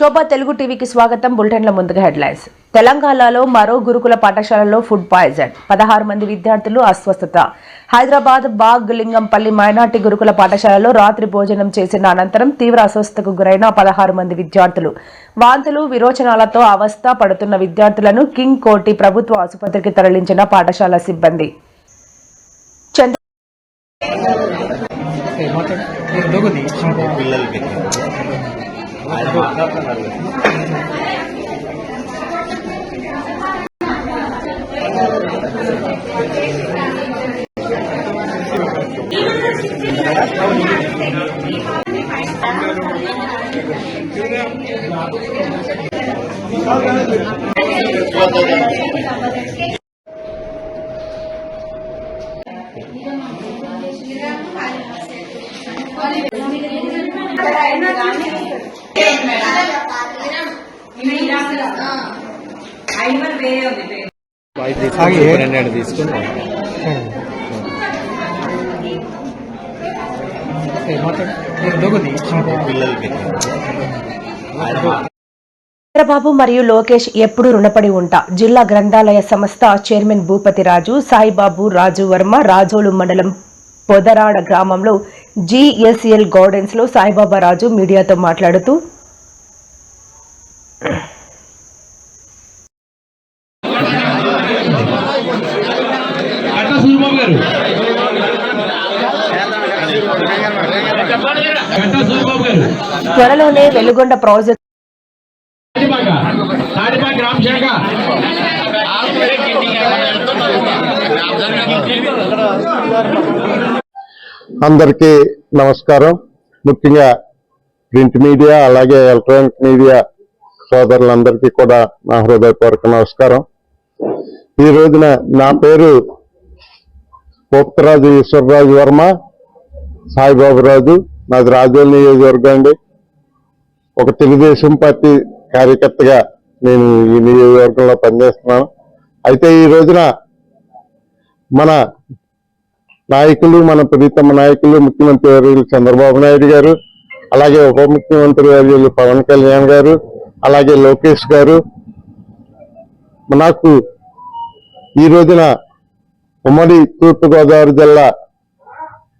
శోభ తెలుగు టీవీకి స్వాగతం. బులెటిన్ల ముందుగా హెడ్లైన్స్. తెలంగాణలో మరో గురుకుల పాఠశాలలో ఫుడ్ పాయిజన్. పదహారు మంది విద్యార్థులు అస్వస్థత. హైదరాబాద్ బాగ్ లింగంపల్లి మైనార్టీ గురుకుల పాఠశాలలో రాత్రి భోజనం చేసిన అనంతరం తీవ్ర అస్వస్థతకు గురైన పదహారు మంది విద్యార్థులు. వాంతులు విరోచనాలతో అవస్థ పడుతున్న విద్యార్థులను కింగ్ కోటి ప్రభుత్వ ఆసుపత్రికి తరలించిన పాఠశాల సిబ్బంది. చంద్ర ఆయన మాట్లాడుతున్నారు సూపరింటెండెంట్ తీసుకుని చంద్రబాబు మరియు లోకేష్ ఎప్పుడు రుణపడి ఉంటా. జిల్లా గ్రంథాలయ సంస్థ చైర్మన్ భూపతి రాజు సాయిబాబు రాజు వర్మ రాజోలు మండలం పొదరాడ గ్రామంలో జిఎస్ఎల్ గార్డెన్స్లో సాయిబాబా రాజు మీడియాతో మాట్లాడుతూ అట్లా సూరిబాబు గారు గంటా సూరిబాబు గారు త్వరలోనే వెలుగొండ ప్రాజెక్ట్ అందరికీ నమస్కారం. ముఖ్యంగా ప్రింట్ మీడియా అలాగే ఎలక్ట్రానిక్ మీడియా సోదరులందరికీ కూడా నా హృదయపూర్వక నమస్కారం. ఈ రోజున నా పేరు పోప్తరాజు ఈశ్వరరాజు వర్మ సాయిబాబు రాజు నాది రాజోల్ నియోజకవర్గం అండి. ఒక తెలుగుదేశం పార్టీ కార్యకర్తగా నేను ఈ నియోజకవర్గంలో పనిచేస్తున్నాను. అయితే ఈ రోజున మన నాయకులు మన ప్రీతమ నాయకులు ముఖ్యమంత్రి వర్యులు చంద్రబాబు నాయుడు గారు అలాగే ఉప ముఖ్యమంత్రి వర్యులు పవన్ కళ్యాణ్ గారు అలాగే లోకేష్ గారు. నాకు ఈ రోజున ఉమ్మడి తూర్పుగోదావరి జిల్లా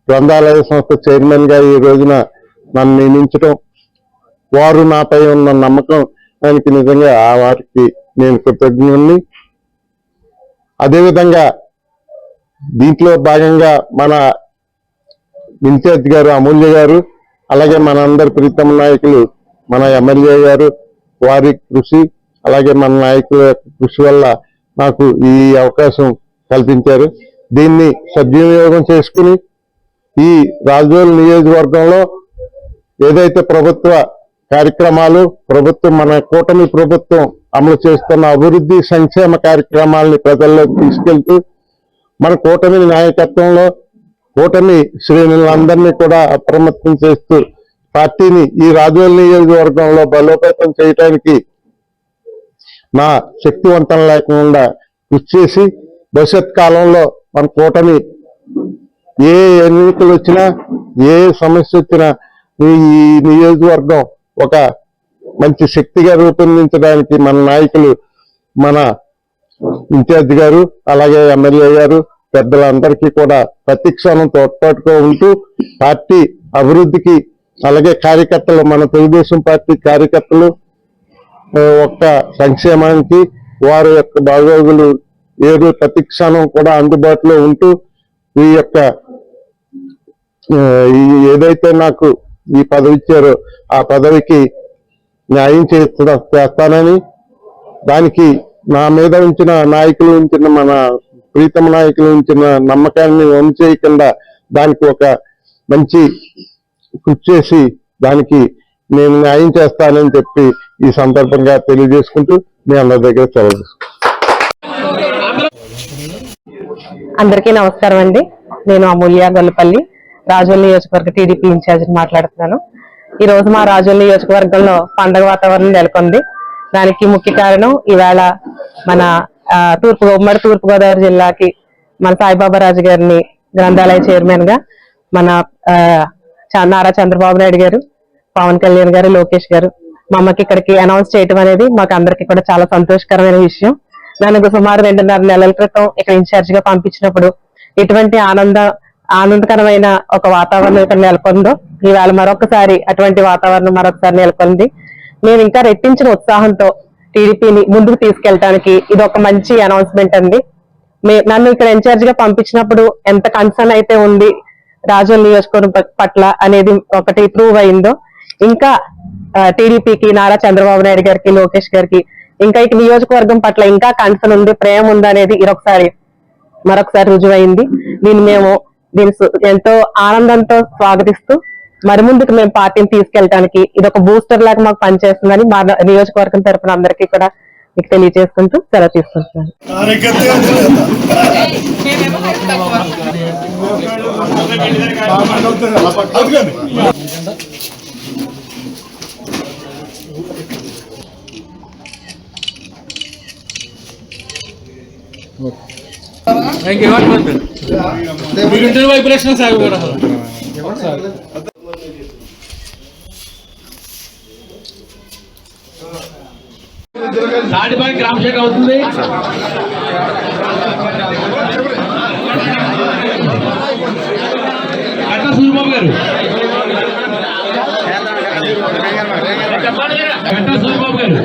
గ్రంథాలయ సంస్థ చైర్మన్గా ఈ రోజున నన్ను నియమించడం వారు నాపై ఉన్న నమ్మకం దానికి నిజంగా ఆ వారికి నేను కృతజ్ఞుణ్ణి. అదేవిధంగా దీంట్లో భాగంగా మన ఇన్ఛార్జ్ గారు అమూల్య గారు అలాగే మనందరి ప్రీతమ నాయకులు మన ఎమ్మెల్యే గారు వారి కృషి అలాగే మన నాయకుల కృషి వల్ల నాకు ఈ అవకాశం కల్పించారు. దీన్ని సద్వినియోగం చేసుకుని ఈ రాజోలు నియోజకవర్గంలో ఏదైతే ప్రభుత్వ కార్యక్రమాలు ప్రభుత్వం మన కూటమి ప్రభుత్వం అమలు చేస్తున్న అభివృద్ధి సంక్షేమ కార్యక్రమాలని ప్రజల్లోకి తీసుకెళ్తూ మన కూటమి నాయకత్వంలో కూటమి శ్రేణులందరినీ కూడా అప్రమత్తం చేస్తూ పార్టీని ఈ రాజోల్ నియోజకవర్గంలో బలోపేతం చేయడానికి నా శక్తివంతం లేకుండా ఇచ్చేసి భవిష్యత్ కాలంలో మన కూటమి ఏ ఎన్నికలు వచ్చినా ఏ సమస్య వచ్చినా ఈ నియోజకవర్గం ఒక మంచి శక్తిగా రూపొందించడానికి మన నాయకులు మన ఇన్ఛార్జ్ గారు అలాగే ఎమ్మెల్యే గారు పెద్దలందరికీ కూడా ప్రతి క్షణం తోడ్పాటుగా ఉంటూ పార్టీ అభివృద్ధికి అలాగే కార్యకర్తలు మన తెలుగుదేశం పార్టీ కార్యకర్తలు ఒక్క సంక్షేమానికి వారి యొక్క బాగోగులు ఏదో ప్రతిక్షణం కూడా అందుబాటులో ఉంటూ ఈ యొక్క ఏదైతే నాకు ఈ పదవి ఇచ్చారో ఆ పదవికి న్యాయం చేస్తా చేస్తానని దానికి నా మీద ఉంచిన నాయకులు ఉంచిన మన ప్రీతమ నాయకులు ఉంచిన నమ్మకాన్ని వమ్ము చేయకుండా దానికి ఒక మంచి కృషి చేసి దానికి నేను న్యాయం చేస్తానని చెప్పి ఈ సందర్భంగా తెలియజేసుకుంటూ మీ అందరి దగ్గర సెలవు అందరికీ నమస్కారం అండి. నేను అమూల్య గొల్లపల్లి రాజోల్ నియోజకవర్గ టీడీపీ ఇన్ఛార్జ్ మాట్లాడుతున్నాను. ఈ రోజు మా రాజోల్ నియోజకవర్గంలో పండగ వాతావరణం నెలకొంది. దానికి ముఖ్య కారణం ఈవేళ మన తూర్పు ఉమ్మడి తూర్పుగోదావరి జిల్లాకి మన సాయిబాబా రాజు గారిని గ్రంథాలయ చైర్మన్గా మన ఆ, నారా చంద్రబాబు నాయుడు గారు పవన్ కళ్యాణ్ గారు లోకేష్ గారు మా అమ్మకి ఇక్కడికి అనౌన్స్ చేయటం అనేది మాకు అందరికి కూడా చాలా సంతోషకరమైన విషయం. నన్ను సుమారు రెండున్నర నెలల క్రితం ఇక్కడ ఇన్ఛార్జ్గా పంపించినప్పుడు ఇటువంటి ఆనంద ఆనందకరమైన ఒక వాతావరణం ఇక్కడ నెలకొందో ఈవేళ మరొకసారి అటువంటి వాతావరణం మరొకసారి నెలకొంది. మేము ఇంకా రెట్టించిన ఉత్సాహంతో టీడీపీని ముందుకు తీసుకెళ్ళడానికి ఇది ఒక మంచి అనౌన్స్మెంట్ అండి. నన్ను ఇక్కడ ఇన్ఛార్జ్గా పంపించినప్పుడు ఎంత కన్సర్న్ అయితే ఉంది రాజోల్ నియోజకవర్గం పట్ల అనేది ఒకటి ప్రూవ్ అయిందో ఇంకా టీడీపీకి నారా చంద్రబాబు నాయుడు గారికి లోకేష్ గారికి ఇంకా ఈ నియోజకవర్గం పట్ల ఇంకా కన్సర్న్ ఉంది ప్రేమ ఉంది అనేది ఇరొకసారి మరొకసారి రుజువైంది దీన్ని మేము దీన్ని సు- ఎంతో ఆనందంతో స్వాగతిస్తూ మరి ముందుకు మేము పార్టీని తీసుకెళ్ళడానికి ఇది ఒక బూస్టర్ లాగా మాకు పనిచేస్తుందని మా నియోజకవర్గం తరపున అందరికీ కూడా మీకు తెలియజేసుకుంటూ సెలవు తీసుకుంటున్నాను ఇంటర్ వైబ్రేషన్ సాగు కూడా తాడిపాటి గ్రామ శాఖ అవుతుంది చంద్రబాబు గారు. గారు.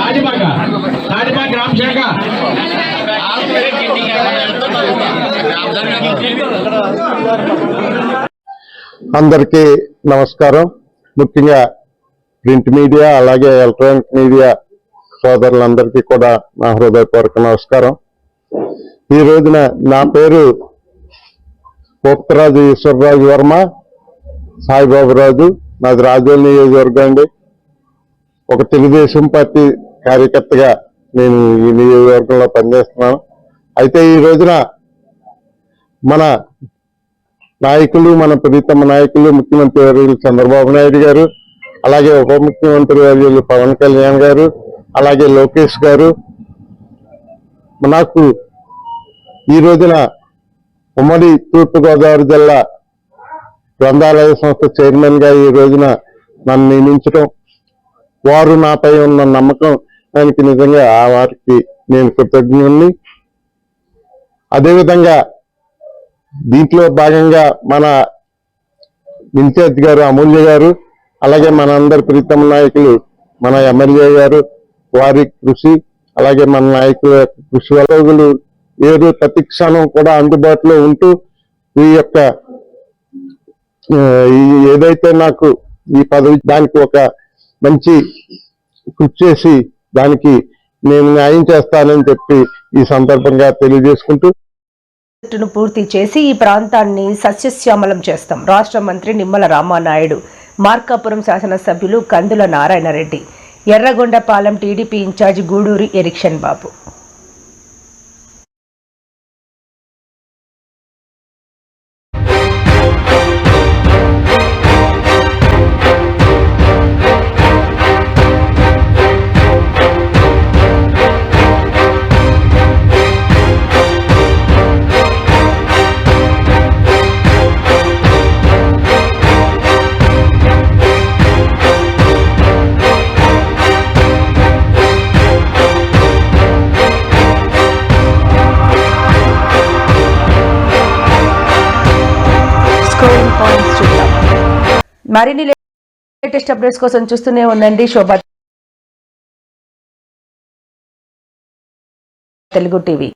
తాడిపాక. తాడిపాక రామశేఖ అందరికీ నమస్కారం. ముఖ్యంగా ప్రింట్ మీడియా అలాగే ఎలక్ట్రానిక్ మీడియా సోదరులందరికీ కూడా నా హృదయపూర్వక నమస్కారం. ఈ రోజున నా పేరు పోప్తరాజు ఈశ్వరరాజు వర్మ సాయిబాబురాజు నాది రాజోల్ నియోజకవర్గం అండి. ఒక తెలుగుదేశం పార్టీ కార్యకర్తగా నేను ఈ నియోజకవర్గంలో పనిచేస్తున్నాను. అయితే ఈ రోజున మన నాయకులు మన ప్రీతమ నాయకులు ముఖ్యమంత్రి వర్యులు చంద్రబాబు నాయుడు గారు అలాగే ఉప ముఖ్యమంత్రి వర్యులు పవన్ కళ్యాణ్ గారు అలాగే లోకేష్ గారు నాకు ఈ రోజున ఉమ్మడి తూర్పుగోదావరి జిల్లా గ్రంథాలయ సంస్థ చైర్మన్గా ఈ రోజున నన్ను నియమించడం వారు నాపై ఉన్న నమ్మకం దానికి నిజంగా ఆ వారికి నేను కృతజ్ఞుణ్ణి. అదేవిధంగా దీంట్లో భాగంగా మన ఇన్ఛార్జ్ గారు అమూల్య గారు అలాగే మనందరి ప్రీతమ నాయకులు మన ఎమ్మెల్యే గారు వారి కృషి అలాగే మన నాయకుల కృషి వల్ల ఏదో ప్రతిక్షణం కూడా అందుబాటులో ఉంటూ ఈ యొక్క ఏదైతే నాకు ఈ పదవి దానికి ఒక మంచి కృషి చేసి దానికి నేను న్యాయం చేస్తానని చెప్పి ఈ సందర్భంగా తెలియజేసుకుంటూ ప్రాజెక్టును పూర్తి చేసి ఈ ప్రాంతాన్ని సస్యశ్యామలం చేస్తాం. రాష్ట్ర మంత్రి నిమ్మల రామానాయుడు మార్కాపురం శాసనసభ్యులు కందుల నారాయణరెడ్డి ఎర్రగొండపాలెం టీడీపీ ఇన్ఛార్జి గూడూరి ఎరిక్షన్ బాబు. మరిన్ని లేటెస్ట్ అప్డేట్స్ కోసం చూస్తూనే ఉండండి. శోభా తెలుగు టీవీ.